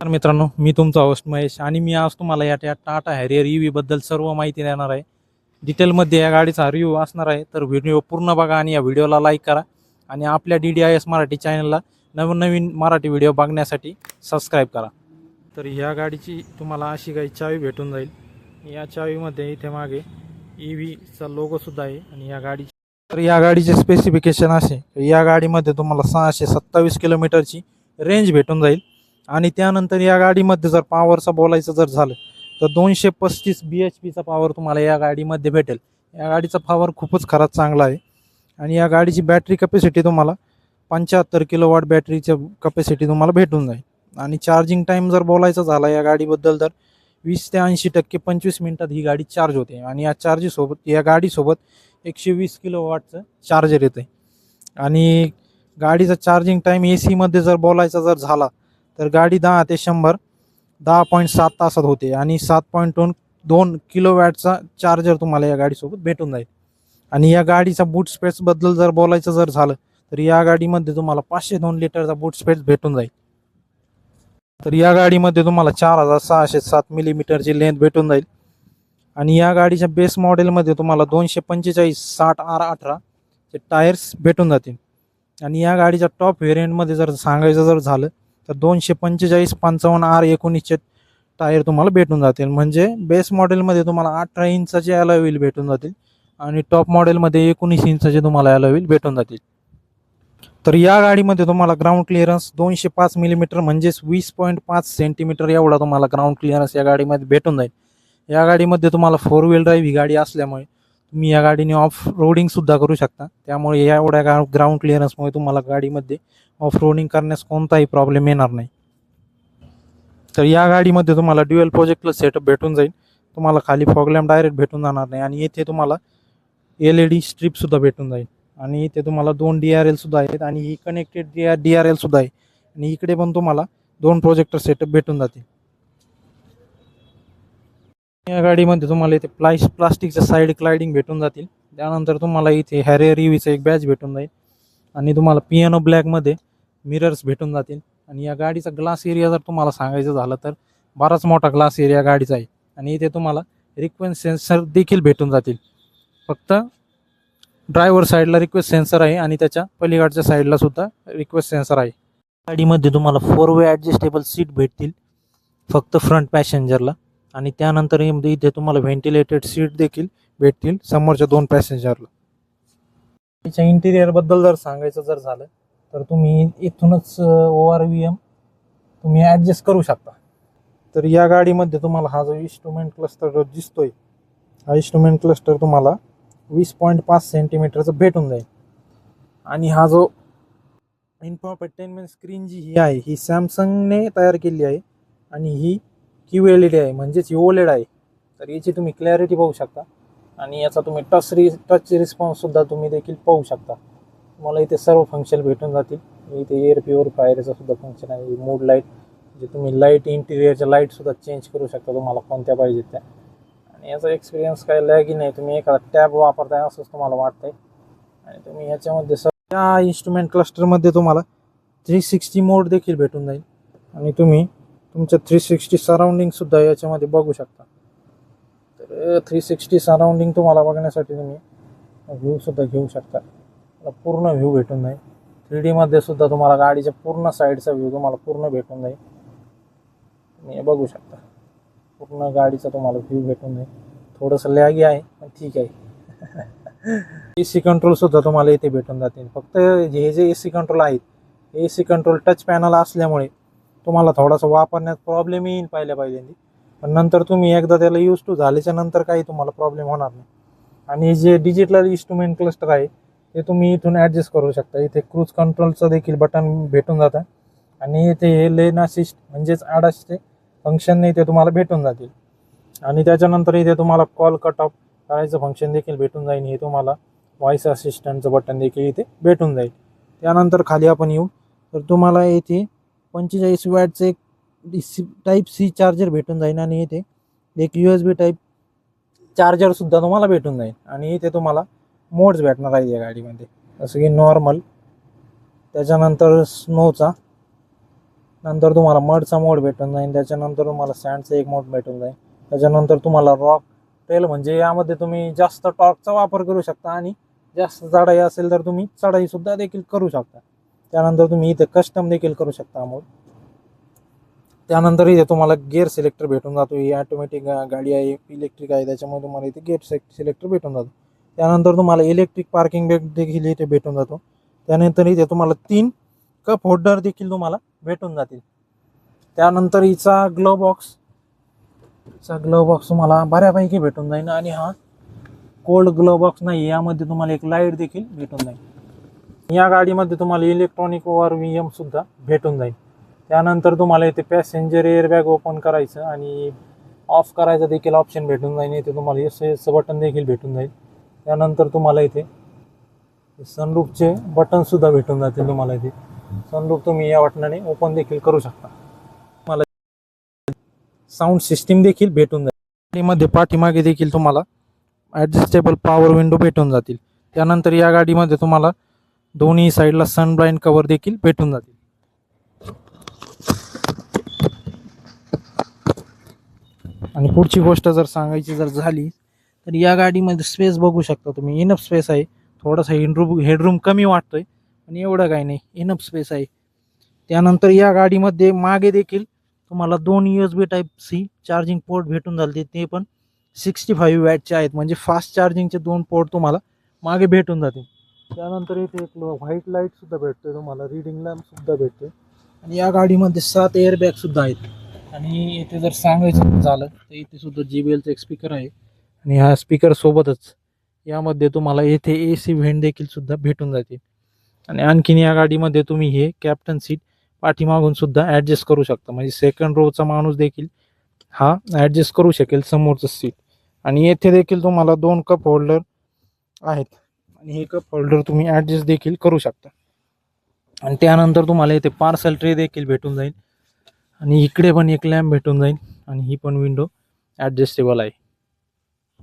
तर मित्रांनो मी तुमचा होस्ट महेश आणि मी आज तुम्हाला या त्या टाटा हॅरियर ई व्हीबद्दल सर्व माहिती देणार आहे. डिटेलमध्ये या गाडीचा रिव्ह्यू असणार आहे तर व्हिडिओ पूर्ण बघा आणि या व्हिडिओला लाईक करा आणि आपल्या D D I S Marathi चॅनलला नवीन नवीन मराठी व्हिडिओ बघण्यासाठी सबस्क्राईब करा. तर ह्या गाडीची तुम्हाला अशी काही चावी भेटून जाईल. या चावीमध्ये इथे मागे ई व्हीचा लोगोसुद्धा आहे आणि या गाडीची तर या गाडीचे स्पेसिफिकेशन असे या गाडीमध्ये तुम्हाला सहाशे सत्तावीस किलोमीटरची रेंज भेटून जाईल. आणि त्यानंतर या गाडीमध्ये जर पॉवरचं बोलायचं जर झालं तर दोनशे पस्तीस बी एच पीचा पॉवर तुम्हाला या गाडीमध्ये भेटेल. या गाडीचा पॉवर खूपच खराच चांगला आहे. आणि या गाडीची बॅटरी कॅपॅसिटी तुम्हाला पंच्याहत्तर किलो वॉट बॅटरीचं कॅपॅसिटी तुम्हाला भेटून जाईल. आणि चार्जिंग टाईम जर बोलायचं झाला या गाडीबद्दल तर वीस ते ऐंशी टक्के पंचवीस मिनटात ही गाडी चार्ज होते. आणि या चार्जीसोबत या गाडीसोबत एकशे वीस किलो वॉटचं चार्जर येतं आणि गाडीचा चार्जिंग टाईम ए सीमध्ये जर बोलायचा जर झाला तर गाडी दहा ते शंभर दहा पॉईंट सात तासात होते आणि सात पॉईंट दोन दोन किलो वॅटचा चार्जर तुम्हाला या गाडीसोबत भेटून जाईल. आणि या गाडीचा बूट स्पेसबद्दल जर बोलायचं जर झालं तर या गाडीमध्ये तुम्हाला पाचशे दोन लिटरचा बूट स्पेस भेटून जाईल. तर या गाडीमध्ये तुम्हाला चार हजार सहाशे सात मिलीमीटरची लेंथ भेटून जाईल. आणि या गाडीच्या बेस मॉडेलमध्ये तुम्हाला दोनशे पंचेचाळीस साठ आर अठरा चे टायर्स भेटून जातील. आणि या गाडीच्या टॉप व्हेरियंटमध्ये जर सांगायचं जर झालं तर दोनशे पंचेचाळीस पंचावन्न आर एकोणीसचे टायर तुम्हाला भेटून जातील. म्हणजे बेस मॉडेलमध्ये तुम्हाला अठरा इंचाचे अलॉय व्हील भेटून जातील आणि टॉप मॉडेलमध्ये एकोणीस इंचाचे तुम्हाला अलॉय व्हील भेटून जातील. तर या गाडीमध्ये तुम्हाला ग्राउंड क्लिअरन्स दोनशे पाच मिलीमीटर म्हणजेच वीस पॉईंट पाच सेंटीमीटर एवढा तुम्हाला ग्राउंड क्लिअरन्स या गाडीमध्ये भेटून जाईल. या गाडीमध्ये तुम्हाला फोर व्हील ड्राईव्ह ही गाडी असल्यामुळे तुम्ही या गाडीने ऑफ रोडिंगसुद्धा करू शकता. त्यामुळे या एवढ्या गा ग्राउंड क्लिअरन्समुळे तुम्हाला गाडीमध्ये ऑफ रोडिंग करण्यास कोणताही प्रॉब्लेम येणार नाही. तर या गाडीमध्ये तुम्हाला ड्युएल प्रोजेक्टला सेटअप भेटून जाईल. तुम्हाला खाली फॉगलॅम डायरेक्ट भेटून जाणार नाही आणि येथे तुम्हाला एल ई डी स्ट्रीपसुद्धा भेटून जाईल. आणि इथे तुम्हाला दोन डी आर एलसुद्धा आहेत आणि ही connected D R D R एलसुद्धा आहे. आणि इकडे पण तुम्हाला दोन प्रोजेक्टर सेटअप भेटून जातील. या गाडीमध्ये तुम्हाला इथे प्लाय प्लास्टिकच्या साईड क्लायडिंग भेटून जातील. त्यानंतर तुम्हाला इथे हॅरियर ईव्हीचं एक बॅच भेटून जाईल. आणि तुम्हाला पियानो ब्लॅकमध्ये मिरर्स भेटून जातील. आणि या गाडीचा ग्लास एरिया जर तुम्हाला सांगायचं झालं तर बराच मोठा ग्लास एरिया गाडीचा आहे. आणि इथे तुम्हाला रिक्वेस्ट सेन्सर देखील भेटून जातील. फक्त ड्रायव्हर साईडला रिक्वेस्ट सेन्सर आहे आणि त्याच्या पलीकडच्या साईडला सुद्धा रिक्वेस्ट सेन्सर आहे. गाडीमध्ये तुम्हाला फोर वे ॲडजस्टेबल सीट भेटतील. फक्त फ्रंट पॅसेंजरला आणि त्यानंतर इथे तुम्हाला व्हेंटिलेटेड सीट देखील भेटतील समोरच्या दोन पॅसेंजरला त्याच्या इंटिरियरबद्दल जर सांगायचं जर झालं तर तुम्ही इथूनच ओ आर व्ही एम तुम्ही ॲडजस्ट करू शकता. तर या गाडीमध्ये तुम्हाला हा जो इन्स्ट्रुमेंट क्लस्टर दिसतोय हा इन्स्ट्रुमेंट क्लस्टर तुम्हाला वीस पॉईंट पाच सेंटीमीटरचं भेटून जाईल. आणि हा जो इन्फॉटेनमेंट स्क्रीन जी ही आहे ही सॅमसंगने तयार केली आहे आणि ही क्यू एल ई डी आहे म्हणजेच ही ओलेड आहे. तर याची तुम्ही क्लॅरिटी पाहू शकता. आणि याचा तुम्ही टच रि टच रिस्पॉन्ससुद्धा तुम्ही देखील पाहू शकता. तुम्हाला इथे सर्व फंक्शन भेटून जातील. इथे एअर प्युरिफायरचं सुद्धा फंक्शन आहे मूड लाइट जे तुम्ही लाइट इंटिरियरच्या लाईटसुद्धा चेंज करू शकता तुम्हाला कोणत्या पाहिजेत त्या. आणि याचा एक्सपिरियन्स काय लॅगी नाही तुम्ही एखादा टॅब वापरताय असंच तुम्हाला वाटतंय. आणि तुम्ही याच्यामध्ये सगळ्या या इन्स्ट्रुमेंट क्लस्टरमध्ये तुम्हाला थ्री सिक्स्टी मोड देखील भेटून जाईल. आणि तुम्ही तुमच्या थ्री सिक्स्टी सराउंडिंगसुद्धा याच्यामध्ये बघू शकता. तर थ्री सिक्स्टी सराउंडिंग तुम्हाला बघण्यासाठी तुम्ही व्ह्यूसुद्धा घेऊ शकता. पूर्ण व्ह्यू भेटून जाईल. थ्री डीमध्ये सुद्धा तुम्हाला गाडीच्या पूर्ण साईडचा व्ह्यू तुम्हाला पूर्ण भेटून जाईल. तुम्ही हे बघू शकता. पूर्ण गाडीचा तुम्हाला व्ह्यू भेटून जाईल. थोडंसं लॅगी आहे पण ठीक आहे. ए सी कंट्रोलसुद्धा तुम्हाला इथे भेटून जातील. फक्त हे जे ए सी कंट्रोल आहेत A C control touch panel असल्यामुळे तुम्हाला थोडासा वापरण्यात प्रॉब्लेम येईल पाहिल्या पाहिजे पण नंतर तुम्ही एकदा त्याला यूज टू झाल्याच्यानंतर काही तुम्हाला प्रॉब्लेम होणार नाही. आणि जे डिजिटल इन्स्ट्रुमेंट क्लस्टर आहे ते तुम्ही इथून ॲडजस्ट करू शकता. इथे क्रूज कंट्रोलचं देखील बटन भेटून जातं. आणि इथे हे लेन असिस्ट म्हणजेच आडासचे फंक्शन इथे तुम्हाला भेटून जातील. आणि त्याच्यानंतर इथे तुम्हाला कॉल कट ऑफ करायचं फंक्शन देखील भेटून जाईल. हे तुम्हाला व्हॉईस असिस्टंटचं बटन देखील इथे भेटून जाईल. त्यानंतर खाली आपण येऊ. तर तुम्हाला इथे पंचेचाळीस वॅटचं एक सी टाईप सी चार्जर भेटून जाईल आणि इथे एक यू एस बी टाईप चार्जरसुद्धा तुम्हाला भेटून जाईल आणि इथे तुम्हाला मोड्स भेटणार आहेत या गाडीमध्ये. जसं की नॉर्मल त्याच्यानंतर स्नोचा नंतर तुम्हाला मडचा मोड भेटून जाईल त्याच्यानंतर तुम्हाला सँडचा एक मोड भेटून जाईल त्याच्यानंतर तुम्हाला रॉक ट्रेल म्हणजे यामध्ये तुम्ही जास्त टॉर्कचा वापर करू शकता आणि जास्त चढाई असेल तर तुम्ही चढाईसुद्धा देखील करू शकता. त्यानंतर तुम्ही इथे कस्टम देखील करू शकता अमोल. त्यानंतर इथे तुम्हाला गेअर सिलेक्टर भेटून जातो. ही ऑटोमॅटिक गाडी आहे इलेक्ट्रिक आहे त्याच्यामुळे तुम्हाला इथे गेअर सिलेक्टर भेटून जातो. त्यानंतर तुम्हाला इलेक्ट्रिक पार्किंग ब्रेक देखील इथे भेटून जातो. त्यानंतर इथे तुम्हाला तीन कप होल्डर देखील तुम्हाला भेटून जातील. त्यानंतर हिचा ग्लो बॉक्स चा ग्लो बॉक्स तुम्हाला बऱ्यापैकी भेटून जाईल. आणि हा कोल्ड ग्लो बॉक्स नाही यामध्ये तुम्हाला एक लाइट देखील भेटून जाईल. या गाडीमध्ये तुम्हाला इलेक्ट्रॉनिक ओआर व्ही एम सुद्धा भेटून जाईल. त्यानंतर तुम्हाला इथे पॅसेंजर एअरबॅग ओपन करायचं आणि ऑफ करायचं देखील ऑप्शन भेटून जाईल. इथे तुम्हाला एस एस बटन देखील भेटून जाईल. त्यानंतर तुम्हाला इथे सनरूफचे बटनसुद्धा भेटून जातील तुम्हाला इथे. सनरूफ तुम्ही या बटनाने ओपन देखील करू शकता. मला साऊंड सिस्टीम देखील भेटून जाईल. गाडीमध्ये पाठीमागे देखील तुम्हाला ॲडजस्टेबल पॉवर विंडो भेटून जातील. त्यानंतर या गाडीमध्ये तुम्हाला दोन्ही साईडला सनब्लाइंड कवर देखील भेटून जातील. आणि पुढची गोष्ट जर सांगायची जर झाली तर या गाडीमध्ये स्पेस बघू शकता तुम्ही. इनफ स्पेस आहे. थोडासा हेडरूम हेडरूम कमी वाटतोय पण एवढं काही नाही. इनफ स्पेस आहे. त्यानंतर या गाडीमध्ये मागे देखील तुम्हाला दोन U S B type C charging port भेटून जाते ते पण सिक्स्टी फाईव्ह वॅटचे आहेत. म्हणजे फास्ट चार्जिंगचे दोन पोर्ट तुम्हाला मागे भेटून जातील. त्यानंतर इथे एक व्हाईट लाईटसुद्धा भेटतोय तुम्हाला. रिडिंग लॅम्पसुद्धा भेटतोय. आणि या गाडीमध्ये सात एअरबॅगसुद्धा आहेत. आणि इथे जर सांगायचं झालं तर इथे सुद्धा जी बी एलचं एक स्पीकर आहे. आणि ह्या स्पीकर सोबतच यामध्ये तुम्हाला येथे ए सी व्हेंट देखील सुद्धा भेटून जाते. आणि आणखीन या गाडीमध्ये तुम्ही हे कॅप्टन सीट पाठीमागून सुद्धा ॲडजस्ट करू शकता. म्हणजे सेकंड रोचा माणूस देखील हा ॲडजस्ट करू शकेल समोरचं सीट आणि येथे देखील तुम्हाला दोन कप होल्डर आहेत. आणि हे कप होल्डर तुम्ही ॲडजस्ट देखील करू शकता. आणि त्यानंतर तुम्हाला इथे पार्सल ट्रे देखील भेटून जाईल. आणि इकडे पण एक लॅम्प भेटून जाईल. आणि ही पण विंडो ॲडजस्टेबल आहे.